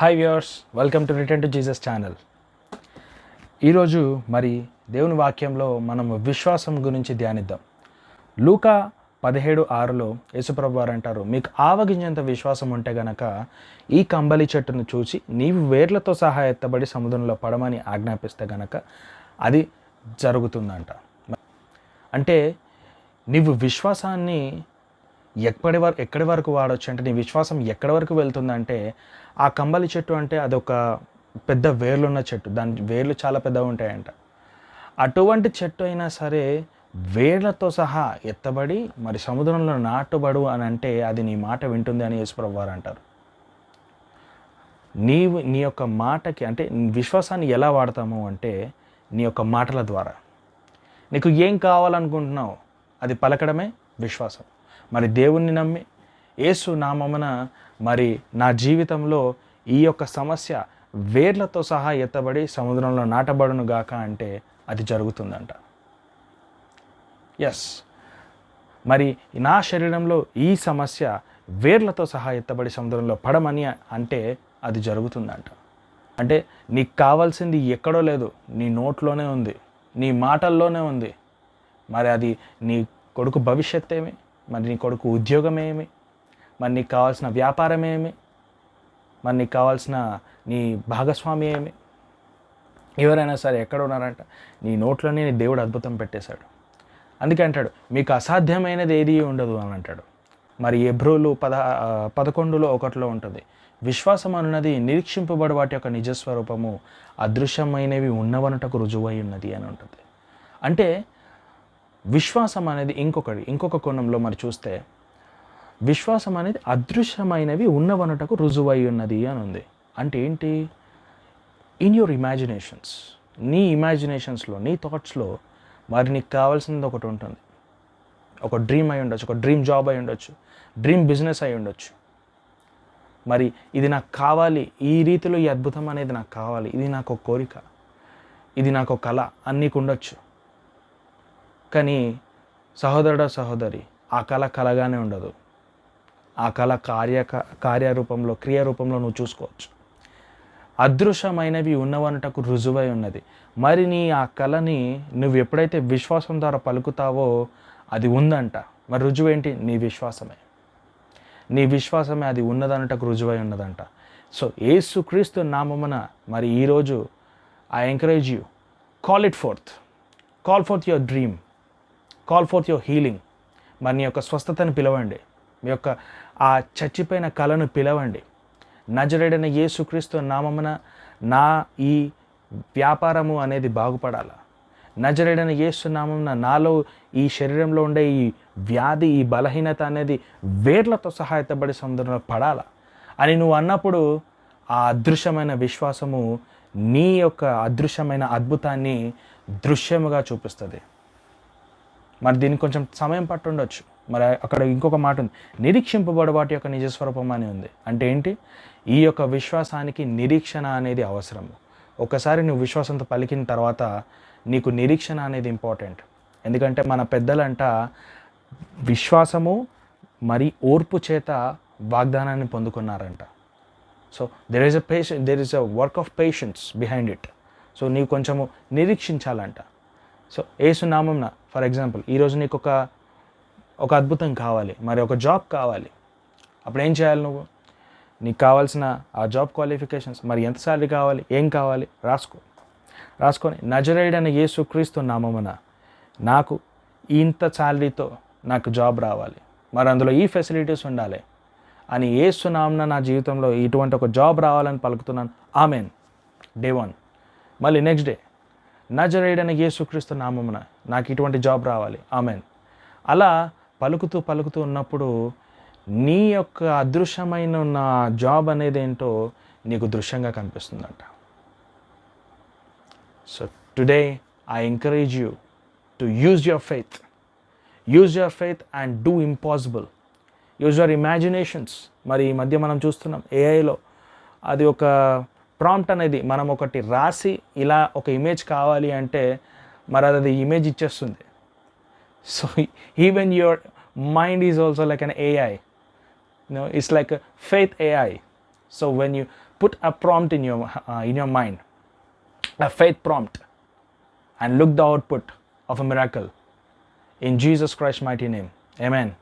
Hi viewers welcome to return to Jesus channel ఈరోజు మరి దేవుని వాక్యంలో మనం విశ్వాసం గురించి ధ్యానిద్దాం. లూకా పదిహేడు ఆరులో యేసుప్రభు వారు అంటారు మీకు ఆవగించేంత విశ్వాసం ఉంటే గనక ఈ కంబలి చెట్టును చూసి నీవు వేర్లతో సహా ఎత్తబడి సముద్రంలో పడమని ఆజ్ఞాపిస్తే గనక అది జరుగుతుందంట. అంటే నీవు విశ్వాసాన్ని ఎక్కడి వరకు ఎక్కడి వరకు వాడచ్చు? అంటే నీ విశ్వాసం ఎక్కడి వరకు వెళ్తుందంటే ఆ కంబలి చెట్టు అంటే అదొక పెద్ద వేర్లున్న చెట్టు. దాని వేర్లు చాలా పెద్దగా ఉంటాయంట. అటువంటి చెట్టు అయినా సరే వేర్లతో సహా ఎత్తబడి మరి సముద్రంలో నాటుబడు అని అంటే అది నీ మాట వింటుంది అని యేసుప్రభు వారు అంటారు. నీవు నీ యొక్క మాటకి అంటే విశ్వాసాన్ని ఎలా వాడతాము అంటే నీ యొక్క మాటల ద్వారా. నీకు ఏం కావాలనుకుంటున్నావు? అది పలకడమే విశ్వాసం. మరి దేవుణ్ణి నమ్మి యేసు నామమున మరి నా జీవితంలో ఈ యొక్క సమస్య వేర్లతో సహా ఎత్తబడి సముద్రంలో నాటబడును గాక అంటే అది జరుగుతుందంట. ఎస్ మరి నా శరీరంలో ఈ సమస్య వేర్లతో సహా ఎత్తబడి సముద్రంలో పడమని అంటే అది జరుగుతుందంట. అంటే నీకు కావాల్సింది ఎక్కడో లేదు నీ నోట్లోనే ఉంది నీ మాటల్లోనే ఉంది. మరి అది నీ కొడుకు భవిష్యత్ ఏమి మరి నీ కొడుకు ఉద్యోగం ఏమి మరి నీకు కావాల్సిన వ్యాపారం ఏమి మరి నీకు కావాల్సిన నీ భాగస్వామి ఏమి ఎవరైనా సరే ఎక్కడ ఉన్నారంట? నీ నోట్లోనే నీ దేవుడు అద్భుతం పెట్టేశాడు. అందుకే అంటాడు మీకు అసాధ్యమైనది ఏది ఉండదు అని అంటాడు. మరి ఎబ్రోలు పద పదకొండులో ఒకటిలో ఉంటుంది విశ్వాసం అన్నది నిరీక్షింపబడి వాటి యొక్క నిజస్వరూపము అదృశ్యమైనవి ఉన్నవనటకు రుజువై ఉన్నది అని ఉంటుంది. అంటే విశ్వాసం అనేది ఇంకొకటి ఇంకొక కోణంలో మరి చూస్తే విశ్వాసం అనేది అదృశ్యమైనవి ఉన్నవనటకు రుజువై ఉన్నది అని ఉంది అంటే ఏంటి? ఇన్ యువర్ ఇమాజినేషన్స్ నీ ఇమాజినేషన్స్లో నీ థాట్స్లో మరి నీకు కావాల్సింది ఒకటి ఉంటుంది. ఒక డ్రీమ్ అయి ఉండొచ్చు ఒక డ్రీమ్ జాబ్ అయి ఉండొచ్చు డ్రీమ్ బిజినెస్ అయి ఉండొచ్చు. మరి ఇది నాకు కావాలి ఈ రీతిలో ఈ అద్భుతం అనేది నాకు కావాలి ఇది నాకు ఒక కోరిక ఇది నాకు ఒక కళ అన్నీ ఉండొచ్చు. కానీ సహోదరుడ సహోదరి ఆ కళ కలగానే ఉండదు. ఆ కళ కార్య కార్యరూపంలో క్రియారూపంలో నువ్వు చూసుకోవచ్చు. అదృశ్యమైనవి ఉన్నవనటకు రుజువై ఉన్నది. మరి నీ ఆ కళని నువ్వు ఎప్పుడైతే విశ్వాసం ద్వారా పలుకుతావో అది ఉందంట. మరి రుజువు ఏంటి? నీ విశ్వాసమే. నీ విశ్వాసమే అది ఉన్నదనటకు రుజువై ఉన్నదంట. సో ఏసుక్రీస్తు నామమున మరి ఈరోజు I encourage you call it forth call forth your dream call forth your healing మరి నీ యొక్క స్వస్థతను పిలవండి. మీ యొక్క ఆ చచ్చిపోయిన కళను పిలవండి. నజరేడైన యేసుక్రీస్తు నామమున నా ఈ వ్యాపారము అనేది బాగుపడాలా? నజరేడైన యేసు నామమున నాలో ఈ శరీరంలో ఉండే ఈ వ్యాధి ఈ బలహీనత అనేది వేర్లతో సహాయతబడి ఎత్తబడి సముద్రంలో పడాలా? అని నువ్వు అన్నప్పుడు ఆ అదృశ్యమైన విశ్వాసము నీ యొక్క అదృశ్యమైన అద్భుతాన్ని దృశ్యముగా చూపిస్తుంది. మరి దీనికి కొంచెం సమయం పట్టుండొచ్చు. మరి అక్కడ ఇంకొక మాట ఉంది. నిరీక్షింపబడి వాటి యొక్క నిజస్వరూపం అని ఉంది. అంటే ఏంటి? ఈ యొక్క విశ్వాసానికి నిరీక్షణ అనేది అవసరము ఒకసారి నువ్వు విశ్వాసంతో పలికిన తర్వాత నీకు నిరీక్షణ అనేది ఇంపార్టెంట్. ఎందుకంటే మన పెద్దలంట విశ్వాసము మరి ఓర్పు చేత వాగ్దానాన్ని పొందుకున్నారంట. So there is a patient there is a work of patience behind it so నీవు కొంచెము నిరీక్షించాలంట. సో ఏసునామంన ఫర్ ఎగ్జాంపుల్ ఈరోజు నీకు ఒక ఒక అద్భుతం కావాలి మరి ఒక జాబ్ కావాలి. అప్పుడు ఏం చేయాలి నువ్వు? నీకు కావాల్సిన ఆ జాబ్ క్వాలిఫికేషన్స్ మరి ఎంత శాలరీ కావాలి ఏం కావాలి రాసుకో. రాసుకొని నజరేడ్ అనే ఏసుక్రీస్తు నామమున నాకు ఇంత శాలరీతో నాకు జాబ్ రావాలి మరి అందులో ఈ ఫెసిలిటీస్ ఉండాలి అని ఏసునామన నా జీవితంలో ఇటువంటి ఒక జాబ్ రావాలని పలుకుతున్నాను. ఆమెన్. డే వన్ మళ్ళీ నెక్స్ట్ డే నజరేడని యేసుక్రీస్తు నామమున నాకు ఇటువంటి జాబ్ రావాలి. ఆమెన్. అలా పలుకుతూ పలుకుతూ ఉన్నప్పుడు నీ యొక్క అదృశ్యమైన ఉన్న జాబ్ అనేది ఏంటో నీకు దృశ్యంగా కనిపిస్తుందంట. So today I encourage you to use your faith use your faith and do impossible use your imaginations మరి ఈ మధ్య మనం చూస్తున్నాం ఏఐలో అది ఒక ప్రాంప్ట్ అనేది మనం ఒకటి రాసి ఇలా ఒక ఇమేజ్ కావాలి అంటే మరి అది ఇమేజ్ ఇచ్చేస్తుంది. So even your mind is also like an AI it's like faith AI so when you put a prompt in your in your mind a faith prompt and look the output of a miracle in Jesus Christ mighty name amen